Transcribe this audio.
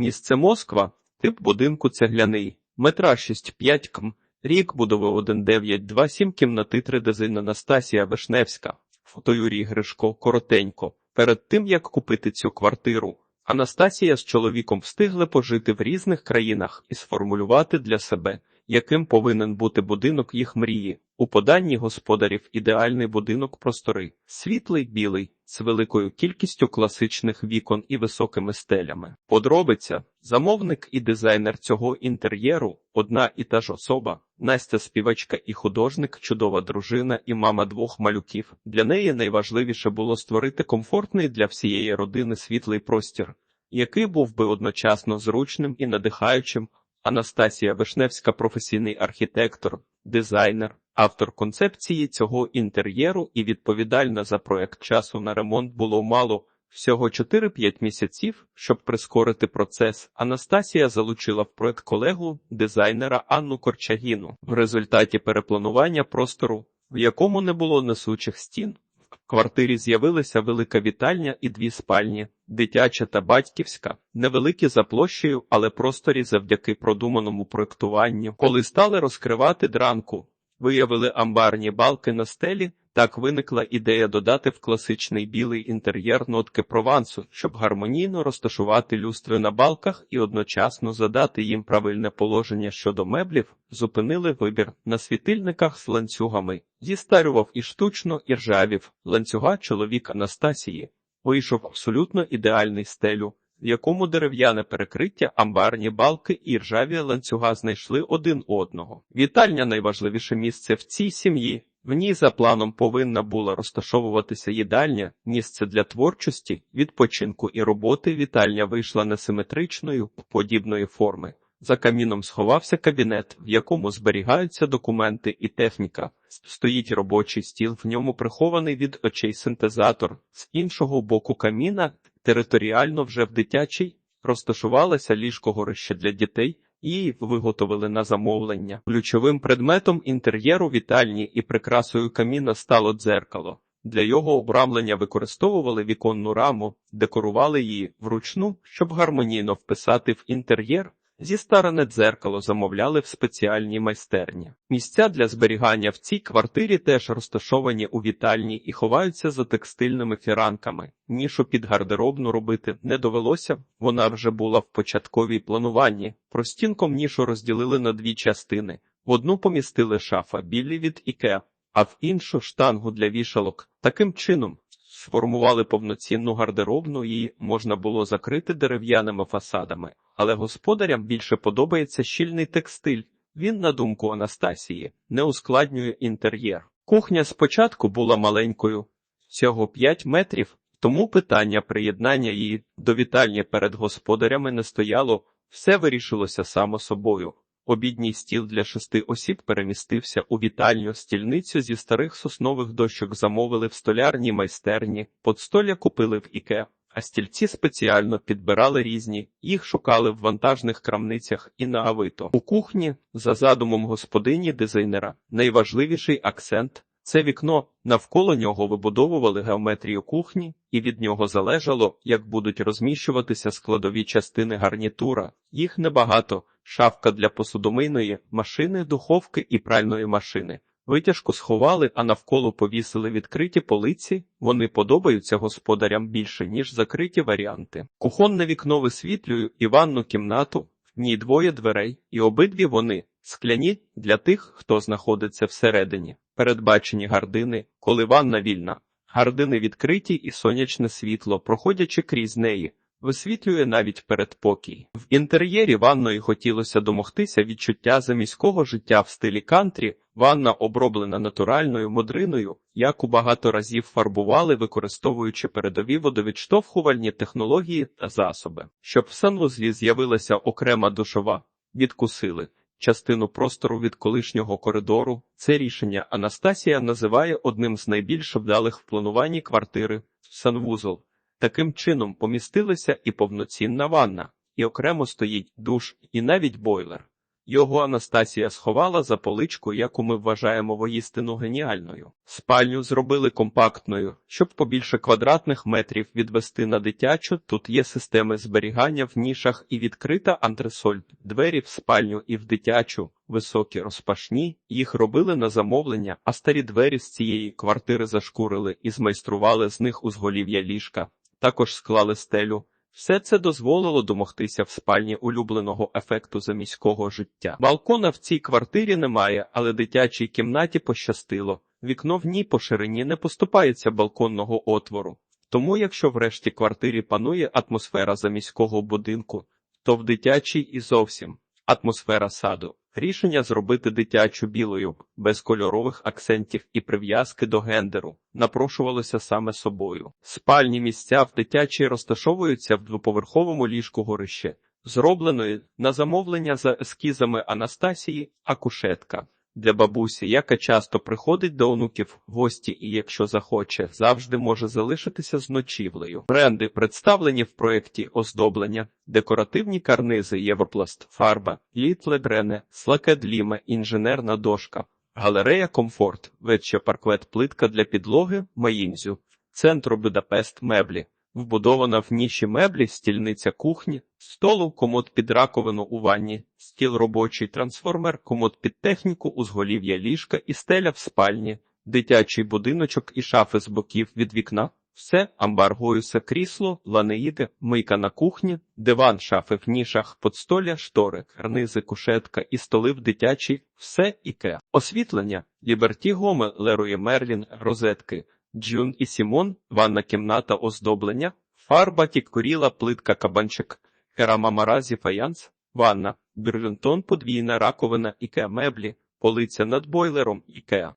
Місце Москва, тип будинку цегляний, метра 6,5 км, рік будови 1927 кімнати 3 дизайн Анастасія Вишневська, фото Юрій Гришко, коротенько. Перед тим, як купити цю квартиру, Анастасія з чоловіком встигли пожити в різних країнах і сформулювати для себе, яким повинен бути будинок їх мрії. У поданні господарів ідеальний будинок простори, світлий, білий, з великою кількістю класичних вікон і високими стелями. Подробиця замовник і дизайнер цього інтер'єру одна і та ж особа. Настя співачка і художник, чудова дружина і мама двох малюків. Для неї найважливіше було створити комфортний для всієї родини світлий простір, який був би одночасно зручним і надихаючим. Анастасія Вишневська, професійний архітектор, дизайнер, автор концепції цього інтер'єру і відповідальна за проект часу на ремонт було мало. Всього 4-5 місяців, щоб прискорити процес, Анастасія залучила в проект колегу дизайнера Анну Корчагіну. В результаті перепланування простору, в якому не було несучих стін, в квартирі з'явилися велика вітальня і дві спальні, дитяча та батьківська, невеликі за площею, але просторі завдяки продуманому проектуванню. Коли стали розкривати дранку, виявили амбарні балки на стелі. Так виникла ідея додати в класичний білий інтер'єр нотки провансу, щоб гармонійно розташувати люстри на балках і одночасно задати їм правильне положення щодо меблів, зупинили вибір на світильниках з ланцюгами, зістарював і штучно і ржавів ланцюга чоловік Анастасії. Вийшов абсолютно ідеальний стелю, в якому дерев'яне перекриття, амбарні балки і ржаві ланцюга знайшли один одного. Вітальня найважливіше місце в цій сім'ї. В ній за планом повинна була розташовуватися їдальня, місце для творчості, відпочинку і роботи. Вітальня вийшла несиметричною, подібної форми. За каміном сховався кабінет, в якому зберігаються документи і техніка. Стоїть робочий стіл, в ньому прихований від очей синтезатор. З іншого боку каміна, територіально вже в дитячій, розташувалося ліжко горище для дітей. Її виготовили на замовлення. Ключовим предметом інтер'єру вітальні і прикрасою каміна стало дзеркало. Для його обрамлення використовували віконну раму, декорували її вручну, щоб гармонійно вписати в інтер'єр. Зістарене дзеркало замовляли в спеціальній майстерні. Місця для зберігання в цій квартирі теж розташовані у вітальні і ховаються за текстильними фіранками. Нішу під гардеробну робити не довелося, вона вже була в початковій плануванні. Простінком нішу розділили на дві частини: в одну помістили шафа білі від іке, а в іншу штангу для вішалок. Таким чином сформували повноцінну гардеробну, її можна було закрити дерев'яними фасадами. Але господарям більше подобається щільний текстиль. Він, на думку Анастасії, не ускладнює інтер'єр. Кухня спочатку була маленькою, всього 5 метрів, тому питання приєднання її до вітальні перед господарями не стояло, все вирішилося само собою. Обідній стіл для шести осіб перемістився у вітальню стільницю зі старих соснових дощок замовили в столярній майстерні, подстоля купили в іке а стільці спеціально підбирали різні, їх шукали в вантажних крамницях і на Авито. У кухні, за задумом господині дизайнера, найважливіший акцент це вікно. Навколо нього вибудовували геометрію кухні, і від нього залежало, як будуть розміщуватися складові частини гарнітура. Їх небагато: шафка для посудомийної машини, духовки і пральної машини. Витяжку сховали, а навколо повісили відкриті полиці. Вони подобаються господарям більше, ніж закриті варіанти. Кухонне вікно висвітлюю і ванну кімнату, в ній двоє дверей, і обидві вони скляні для тих, хто знаходиться всередині. Передбачені гардини, коли ванна вільна. Гардини відкриті і сонячне світло, проходячи крізь неї, висвітлює навіть передпокій. В інтер'єрі ванної хотілося домогтися відчуття заміського життя в стилі кантрі. Ванна оброблена натуральною модриною, яку багато разів фарбували, використовуючи передові водовідштовхувальні технології та засоби. Щоб в санвузлі з'явилася окрема душова, відкусили частину простору від колишнього коридору. Це рішення Анастасія називає одним з найбільш вдалих в плануванні квартири санвузол. Таким чином помістилася і повноцінна ванна, і окремо стоїть душ, і навіть бойлер. Його Анастасія сховала за поличку, яку ми вважаємо воїстину геніальною. Спальню зробили компактною, щоб побільше квадратних метрів відвести на дитячу. Тут є системи зберігання в нішах і відкрита антресоль, двері в спальню і в дитячу, високі розпашні. Їх робили на замовлення, а старі двері з цієї квартири зашкурили і змайстрували з них узголів'я ліжка. Також склали стелю. Все це дозволило домогтися в спальні улюбленого ефекту заміського життя. Балкона в цій квартирі немає, але дитячій кімнаті пощастило. Вікно в ній по ширині не поступається балконного отвору. Тому, якщо врешті квартирі панує атмосфера заміського будинку, то в дитячій і зовсім атмосфера саду. Рішення зробити дитячу білою, без кольорових акцентів і прив'язки до гендеру, напрошувалося саме собою. Спальні місця в дитячій розташовуються в двоповерховому ліжку горище, зробленої на замовлення за ескізами Анастасії, а кушетка. Для бабусі, яка часто приходить до онуків в гості і, якщо захоче, завжди може залишитися з ночівлею. Бренди представлені в проєкті оздоблення, декоративні карнизи Європласт, фарба, літле брене, слакедліме, інженерна дошка, галерея комфорт, вече парквет плитка для підлоги, маїнзю, центру Будапест меблі. Вбудована в ніші меблі, стільниця кухні, столу, комод під раковину у ванні, стіл робочий трансформер, комод під техніку, узголів'я ліжка і стеля в спальні, дитячий будиночок і шафи з боків від вікна. Все, амбаргоюсе крісло, ланеїди, мийка на кухні, диван, шафи в нішах, подстоля, штори, карнизи, кушетка і столи в дитячій, все іке. Освітлення, Ліберті Гоме, Лерує Мерлін, розетки, Джун і Сімон, ванна кімната оздоблення, фарба, тіккоріла плитка кабанчик, керама маразі фаянс, ванна, бюрлентон, подвійна раковина, ікеа меблі, полиця над бойлером, ікеа.